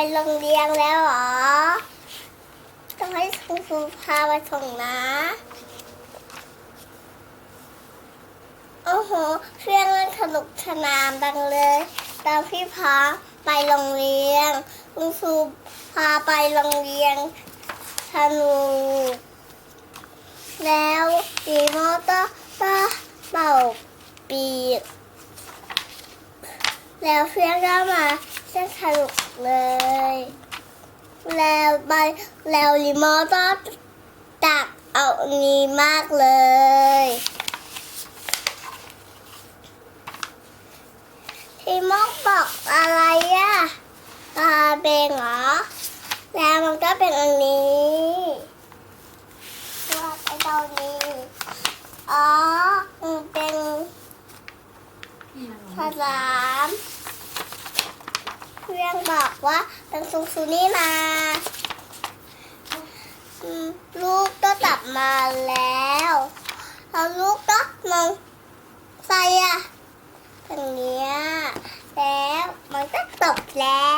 ไปโรงเรียนแล้วหรอ ต้องให้คุณครูพาไปส่งนะโอ้โหเพื่อนเล่นสนุกสนานดังเลยตามพี่พาไปโรงเรียน คุณครูพาไปโรงเรียนสนุก แล้วดีโมเตอร์ก็เป่าปีก แล้วเพื่อนก็มาเล่นสนุกเลย แล้วไปแล้วรีโมทก็ตักเอานี้มากเลยรีโมทบอกอะไรอะตาเบงเหรอ แล้วมันก็เป็นอันนี้ว่าไปตรงนี้อ๋อมันเป็นฉลาม ยังบอกว่าเป็นซูซูนี่มาลูกก็กลับมาแล้วแล้วลูกก็มองใส่อะตรงเนี้ยแล้วมันก็ตกแล้ว